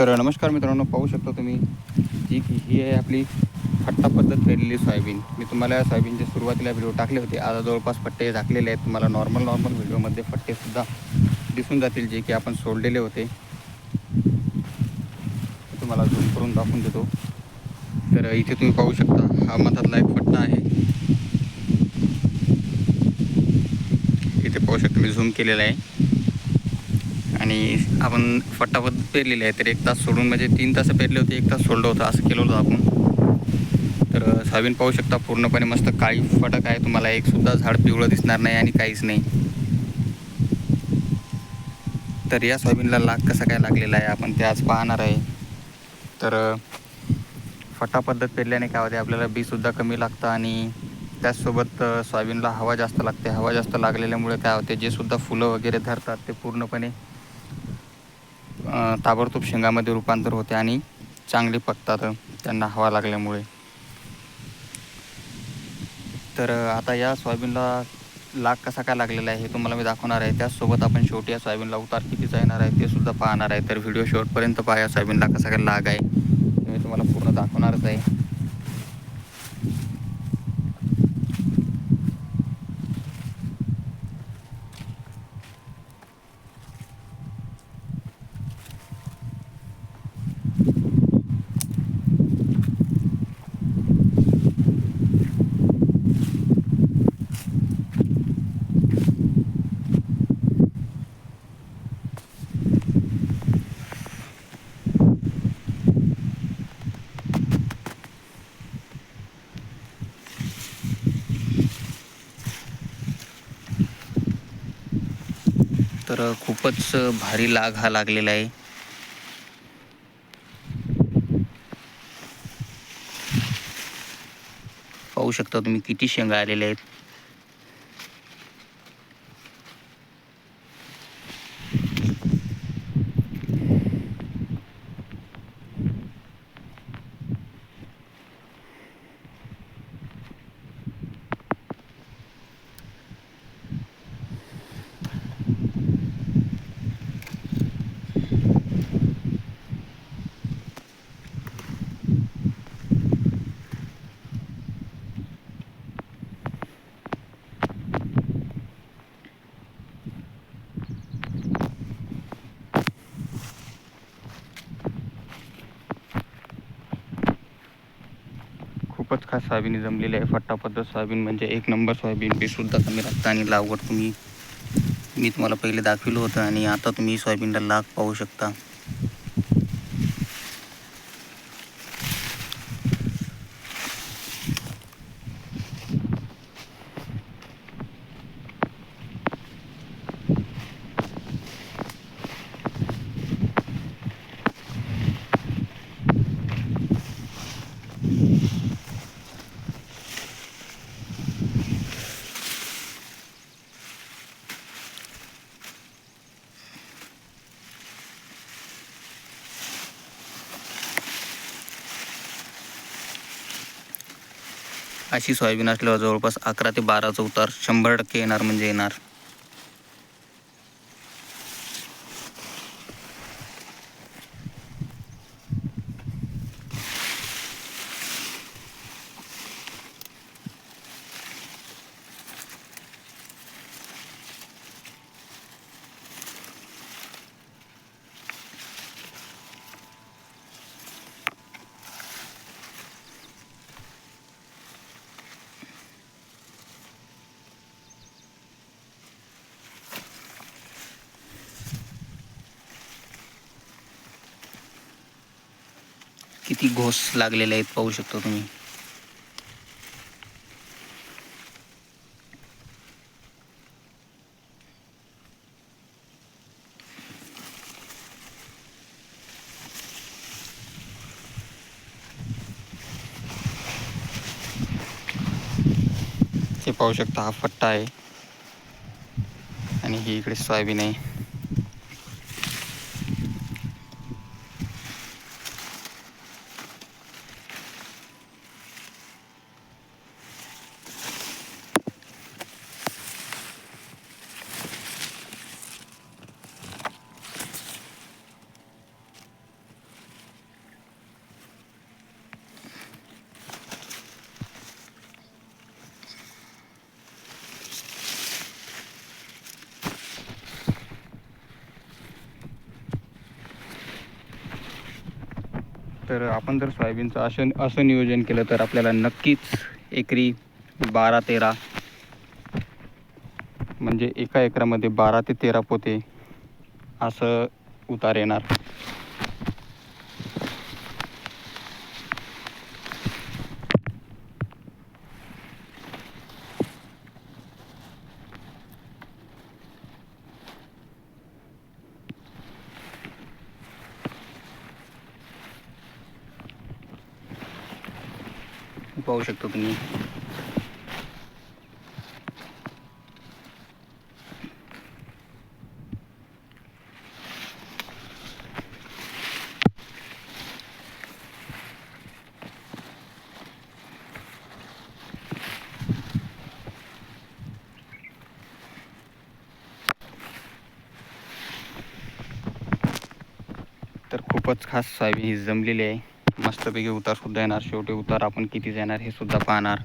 तर नमस्कार मित्रांनो पाहू शकता तुम्ही जी की ही आहे आपली फट्टा पद्धत पेरलेली सोयाबीन. मी तुम्हाला या सोयाबीनचे सुरुवातीला व्हिडिओ टाकले होते. आता जवळपास फट्टे टाकलेले आहेत. तुम्हाला नॉर्मल नॉर्मल व्हिडिओमध्ये फट्टेसुद्धा दिसून जातील जे की आपण सोडलेले होते. तुम्हाला झूम करून दाखवून देतो. तर इथे तुम्ही पाहू शकता हा मधातला एक फट्टा आहे. इथे पाहू शकता मी झूम केलेला आहे. आणि आपण फटाफट पेरलेले आहे तर एक तास सोडून म्हणजे तीन तास पेरले होते एक तास सोडलं होतं असं केलं होतं आपण. तर सोयाबीन पाहू शकता पूर्णपणे मस्त काळी फटक आहे. तुम्हाला एकसुद्धा झाड पिवळं दिसणार नाही आणि काहीच नाही. तर या सोयाबीनला लाग कसा काय लागलेला आहे आपण ते आज पाहणार आहे. तर फटा पद्धत पेरल्याने काय होते आपल्याला बीसुद्धा कमी लागतं आणि त्याचसोबत सोयाबीनला हवा जास्त लागते. हवा जास्त लागलेल्यामुळे काय होते जे सुद्धा फुलं वगैरे धरतात ते पूर्णपणे ताबडतोब शेंगामध्ये रूपांतर होते आणि चांगले पकतात त्यांना हवा लागल्यामुळे. तर आता या सोयाबीनला लाग कसा काय लागलेला आहे हे तुम्हाला मी दाखवणार आहे. त्याचसोबत आपण शेवटी या सोयाबीनला उतार कितीचा येणार आहे ते सुद्धा पाहणार आहे. तर व्हिडिओ शेवटपर्यंत पाहा या सोयाबीनला कसा काय लाग आहे मी तुम्हाला पूर्ण दाखवणारच आहे. तर खूपच भारी लाग हा लागलेला आहे. पाहू शकता तुम्ही किती शेंगा आलेल्या आहेत. खूपच खास सोयाबीन जमलेली आहे. फटाफट सोयाबीन म्हणजे एक नंबर सोयाबीन बीसुद्धा कमी लागतं आणि लागवड तुम्ही मी तुम्हाला पहिले दाखविलं होतं आणि आता तुम्ही सोयाबीनला लाग पाहू शकता. अशी सोयाबीन असल्यावर जवळपास अकरा ते बाराचा उतार शंभर टक्के येणार म्हणजे येणार. किती घोस लागलेले आहेत पाहू शकता तुम्ही. हे पाहू शकता हा फट्टा आहे. आणि ही इकडे सोयाबीन आहे. तर आपण जर सोयाबीनचं असं असं नियोजन केलं तर आपल्याला नक्कीच एकरी बारा तेरा म्हणजे एका एकरामध्ये बारा ते तेरा पोते असं उतार येणार. पाहू शकतो तुम्ही. तर खूपच खास सोयाबीन ही जमलेली आहे. मस्तपैकी उतार सुद्धा येणार. शेवटी उतार आपण किती येणार हे सुद्धा पाहणार.